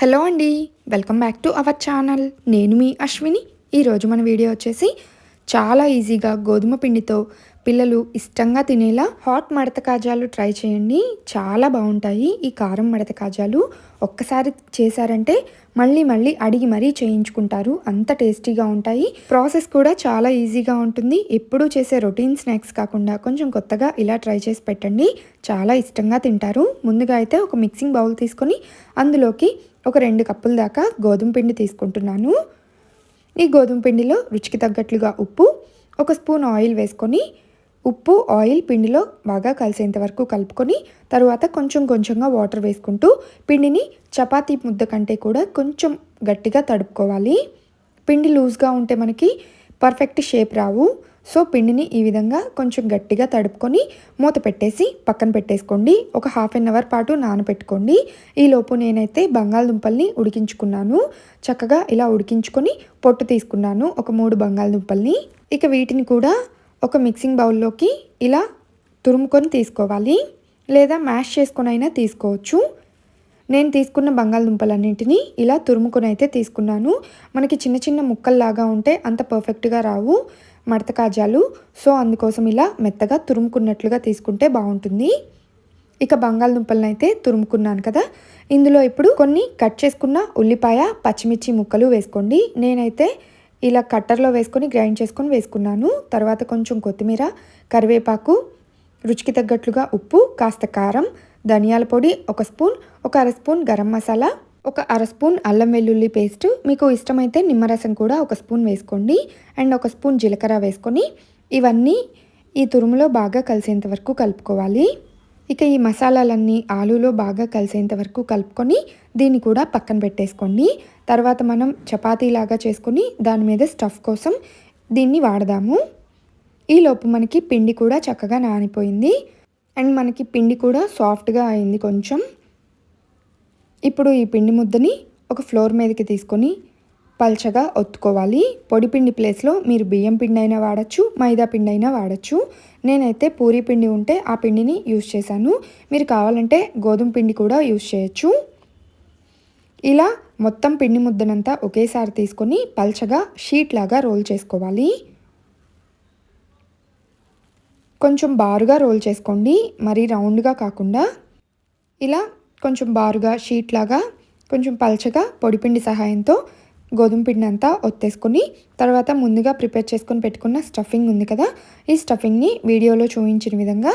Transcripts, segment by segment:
Hello అండి welcome back to our channel. నేను మీ అశ్విని. ఈరోజు మన వీడియో వచ్చేసి చాలా ఈజీగా గోధుమ పిండితో పిల్లలు ఇష్టంగా తినేలా హాట్ మడత కాజాలు ట్రై చేయండి. చాలా బాగుంటాయి ఈ కారం మడత కాజాలు. ఒక్కసారి చేశారంటే మళ్ళీ మళ్ళీ అడిగి మరీ చేయించుకుంటారు. అంత టేస్టీగా ఉంటాయి. ప్రాసెస్ కూడా చాలా ఈజీగా ఉంటుంది. ఎప్పుడూ చేసే రొటీన్ స్నాక్స్ కాకుండా కొంచెం కొత్తగా ఇలా ట్రై చేసి పెట్టండి. చాలా ఇష్టంగా తింటారు. ముందుగా అయితే ఒక మిక్సింగ్ బౌల్ తీసుకొని అందులోకి ఒక రెండు కప్పుల దాకా గోధుమ పిండి తీసుకుంటున్నాను. ఈ గోధుమ పిండిలో రుచికి తగ్గట్లుగా ఉప్పు ఒక స్పూన్ ఆయిల్ వేసుకొని ఉప్పు ఆయిల్ పిండిలో బాగా కలిసేంత వరకు కలుపుకొని తరువాత కొంచెం కొంచెంగా వాటర్ వేసుకుంటూ పిండిని చపాతీ ముద్ద కంటే కూడా కొంచెం గట్టిగా తడుపుకోవాలి. పిండి లూజ్గా ఉంటే మనకి పర్ఫెక్ట్ షేప్ రావు. సో పిండిని ఈ విధంగా కొంచెం గట్టిగా తడుపుకొని మూత పెట్టేసి పక్కన పెట్టేసుకోండి. ఒక హాఫ్ అన్ అవర్ పాటు నానబెట్టుకోండి. ఈలోపు నేనైతే బంగాళదుంపల్ని ఉడికించుకున్నాను. చక్కగా ఇలా ఉడికించుకొని పొట్టు తీసుకున్నాను. ఒక మూడు బంగాళదుంపల్ని. ఇక వీటిని కూడా ఒక మిక్సింగ్ బౌల్లోకి ఇలా తురుముకొని తీసుకోవాలి లేదా మ్యాష్ చేసుకొని అయినా తీసుకోవచ్చు. నేను తీసుకున్న బంగాళదుంపలన్నింటినీ ఇలా తురుముకొని అయితే తీసుకున్నాను. మనకి చిన్న చిన్న ముక్కల్లాగా ఉంటే అంత పర్ఫెక్ట్గా రావు మడత కాజాలు. సో అందుకోసం ఇలా మెత్తగా తురుముకున్నట్లుగా తీసుకుంటే బాగుంటుంది. ఇక బంగాళదుంపలను అయితే తురుముకున్నాను కదా. ఇందులో ఇప్పుడు కొన్ని కట్ చేసుకున్న ఉల్లిపాయ పచ్చిమిర్చి ముక్కలు వేసుకోండి. నేనైతే ఇలా కట్టర్లో వేసుకొని గ్రైండ్ చేసుకొని వేసుకున్నాను. తర్వాత కొంచెం కొత్తిమీర కరివేపాకు రుచికి తగ్గట్లుగా ఉప్పు కాస్త కారం ధనియాల పొడి ఒక స్పూన్ ఒక అర స్పూన్ గరం మసాలా ఒక అర స్పూన్ అల్లం వెల్లుల్లి పేస్ట్. మీకు ఇష్టమైతే నిమ్మరసం కూడా ఒక స్పూన్ వేసుకోండి. అండ్ ఒక స్పూన్ జీలకర్ర వేసుకొని ఇవన్నీ ఈ తురుములో బాగా కలిసేంత వరకు కలుపుకోవాలి. ఇక ఈ మసాలాలన్నీ ఆలూలో బాగా కలిసేంత వరకు కలుపుకొని దీన్ని కూడా పక్కన పెట్టేసుకోండి. తర్వాత మనం చపాతీలాగా చేసుకొని దాని మీద స్టఫ్ కోసం దీన్ని వాడదాము. ఈలోపు మనకి పిండి కూడా చక్కగా నానిపోయింది. అండ్ మనకి పిండి కూడా సాఫ్ట్గా అయింది కొంచెం. ఇప్పుడు ఈ పిండి ముద్దని ఒక ఫ్లోర్ మీదకి తీసుకొని పల్చగా ఒత్తుకోవాలి. పొడిపిండి ప్లేస్లో మీరు బియ్యం పిండి అయినా వాడచ్చు మైదా పిండి అయినా వాడచ్చు. నేనైతే పూరీ పిండి ఉంటే ఆ పిండిని యూస్ చేశాను. మీరు కావాలంటే గోధుమ పిండి కూడా యూజ్ చేయొచ్చు. ఇలా మొత్తం పిండి ముద్దనంతా ఒకేసారి తీసుకొని పల్చగా షీట్ లాగా రోల్ చేసుకోవాలి. కొంచెం బారుగా రోల్ చేసుకోండి. మరీ రౌండ్గా కాకుండా ఇలా కొంచెం బారుగా షీట్ లాగా కొంచెం పల్చగా పొడిపిండి సహాయంతో గోధుమ పిండి అంతా ఒత్తేసుకొని తర్వాత ముందుగా ప్రిపేర్ చేసుకొని పెట్టుకున్న స్టఫింగ్ ఉంది కదా ఈ స్టఫింగ్ని వీడియోలో చూపించిన విధంగా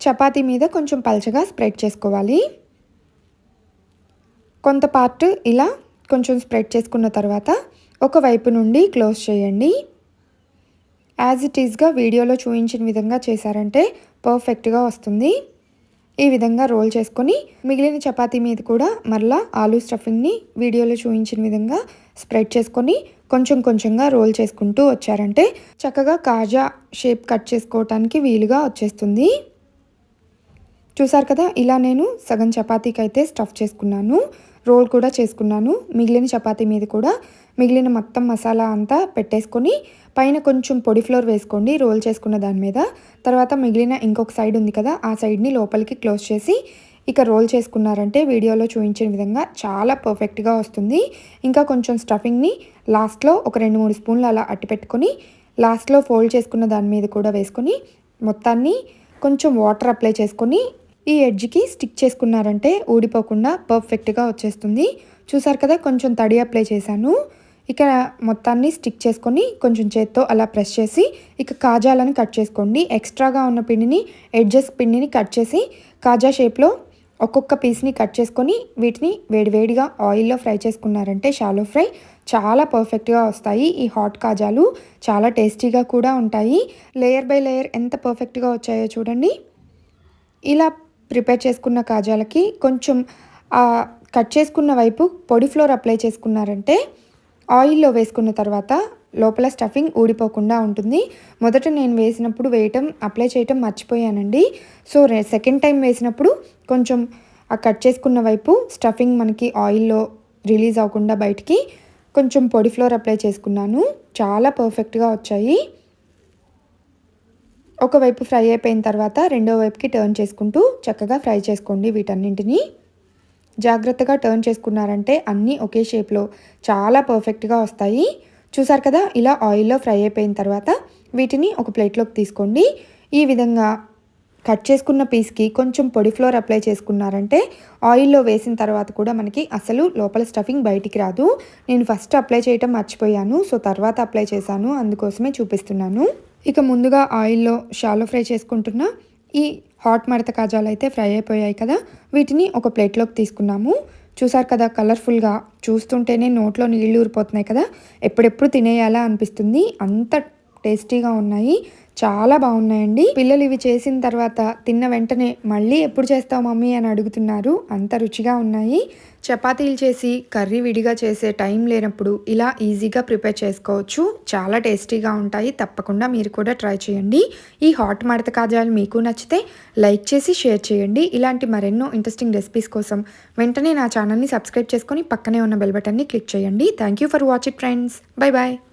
చపాతీ మీద కొంచెం పల్చగా స్ప్రెడ్ చేసుకోవాలి. కొంత పార్ట్ ఇలా కొంచెం స్ప్రెడ్ చేసుకున్న తర్వాత ఒక వైపు నుండి క్లోజ్ చేయండి. యాజ్ ఇట్ ఈస్గా వీడియోలో చూపించిన విధంగా చేశారంటే పర్ఫెక్ట్గా వస్తుంది. ఈ విధంగా రోల్ చేసుకొని మిగిలిన చపాతీ మీద కూడా మరలా ఆలూ స్టఫింగ్ని వీడియోలో చూపించిన విధంగా స్ప్రెడ్ చేసుకొని కొంచెం కొంచెంగా రోల్ చేసుకుంటూ వచ్చారంటే చక్కగా కాజా షేప్ కట్ చేసుకోవటానికి వీలుగా వచ్చేస్తుంది. చూసారు కదా ఇలా నేను సగం చపాతీకి అయితే స్టఫ్ చేసుకున్నాను రోల్ కూడా చేసుకున్నాను. మిగిలిన చపాతీ మీద కూడా మిగిలిన మొత్తం మసాలా అంతా పెట్టేసుకొని పైన కొంచెం పొడి ఫ్లోర్ వేసుకోండి రోల్ చేసుకున్న దాని మీద. తర్వాత మిగిలిన ఇంకొక సైడ్ ఉంది కదా ఆ సైడ్ని లోపలికి క్లోజ్ చేసి ఇక రోల్ చేసుకున్నారంటే వీడియోలో చూపించిన విధంగా చాలా పర్ఫెక్ట్గా వస్తుంది. ఇంకా కొంచెం స్టఫింగ్ని లాస్ట్లో ఒక రెండు మూడు స్పూన్లు అలా అట్టి పెట్టుకొని లాస్ట్లో ఫోల్డ్ చేసుకున్న దాని మీద కూడా వేసుకొని మొత్తాన్ని కొంచెం వాటర్ అప్లై చేసుకొని ఈ ఎడ్జ్కి స్టిక్ చేసుకున్నారంటే ఊడిపోకుండా పర్ఫెక్ట్గా వచ్చేస్తుంది. చూసారు కదా కొంచెం తడి అప్లై చేశాను. ఇక మొత్తాన్ని స్టిక్ చేసుకొని కొంచెం చేత్తో అలా ప్రెస్ చేసి ఇక కాజాలను కట్ చేసుకోండి. ఎక్స్ట్రాగా ఉన్న పిండిని ఎడ్జెస్ పిండిని కట్ చేసి కాజా షేప్లో ఒక్కొక్క పీస్ని కట్ చేసుకొని వీటిని వేడివేడిగా ఆయిల్లో ఫ్రై చేసుకున్నారంటే షాలో ఫ్రై చాలా పర్ఫెక్ట్గా వస్తాయి. ఈ హాట్ కాజాలు చాలా టేస్టీగా కూడా ఉంటాయి. లేయర్ బై లేయర్ ఎంత పర్ఫెక్ట్గా వచ్చాయో చూడండి. ఇలా ప్రిపేర్ చేసుకున్న కాజాలకి కొంచెం కట్ చేసుకున్న వైపు పొడి ఫ్లోర్ అప్లై చేసుకున్నారంటే ఆయిల్లో వేసుకున్న తర్వాత లోపల స్టఫింగ్ ఊడిపోకుండా ఉంటుంది. మొదట నేను వేసినప్పుడు వేయటం అప్లై చేయటం మర్చిపోయానండి. సో సెకండ్ టైం వేసినప్పుడు కొంచెం ఆ కట్ చేసుకున్న వైపు స్టఫింగ్ మనకి ఆయిల్లో రిలీజ్ అవ్వకుండా బయటికి కొంచెం పొడి ఫ్లోర్ అప్లై చేసుకున్నాను. చాలా పర్ఫెక్ట్గా వచ్చాయి. ఒకవైపు ఫ్రై అయిపోయిన తర్వాత రెండో వైపుకి టర్న్ చేసుకుంటూ చక్కగా ఫ్రై చేసుకోండి వీటన్నింటినీ. జాగ్రత్తగా టర్న్ చేసుకున్నారంటే అన్నీ ఒకే షేప్లో చాలా పర్ఫెక్ట్గా వస్తాయి. చూసారు కదా ఇలా ఆయిల్లో ఫ్రై అయిపోయిన తర్వాత వీటిని ఒక ప్లేట్లోకి తీసుకోండి. ఈ విధంగా కట్ చేసుకున్న పీస్కి కొంచెం పొడి ఫ్లోర్ అప్లై చేసుకున్నారంటే ఆయిల్లో వేసిన తర్వాత కూడా మనకి అసలు లోపల స్టఫింగ్ బయటికి రాదు. నేను ఫస్ట్ అప్లై చేయటం మర్చిపోయాను. సో తర్వాత అప్లై చేశాను. అందుకోసమే చూపిస్తున్నాను. ఇక ముందుగా ఆయిల్లో షాలో ఫ్రై చేసుకుంటున్న ఈ హాట్ మడత కాజాలు అయితే ఫ్రై అయిపోయాయి కదా. వీటిని ఒక ప్లేట్లోకి తీసుకున్నాము. చూసారు కదా కలర్ఫుల్గా చూస్తుంటేనే నోట్లో నీళ్ళు ఊరిపోతున్నాయి కదా. ఎప్పుడెప్పుడు తినేయాలా అనిపిస్తుంది. అంత టేస్టీగా ఉన్నాయి. చాలా బాగున్నాయండి. పిల్లలు ఇవి చేసిన తర్వాత తిన్న వెంటనే మళ్ళీ ఎప్పుడు చేస్తావు మమ్మీ అని అడుగుతున్నారు. అంత రుచిగా ఉన్నాయి. చపాతీలు చేసి కర్రీ విడిగా చేసే టైం లేనప్పుడు ఇలా ఈజీగా ప్రిపేర్ చేసుకోవచ్చు. చాలా టేస్టీగా ఉంటాయి. తప్పకుండా మీరు కూడా ట్రై చేయండి. ఈ హాట్ మడత కాజాలు మీకు నచ్చితే లైక్ చేసి షేర్ చేయండి. ఇలాంటి మరెన్నో ఇంట్రెస్టింగ్ రెసిపీస్ కోసం వెంటనే నా ఛానల్ని సబ్స్క్రైబ్ చేసుకొని పక్కనే ఉన్న బెల్ బటన్ని క్లిక్ చేయండి. Thank you for watch it friends. Bye bye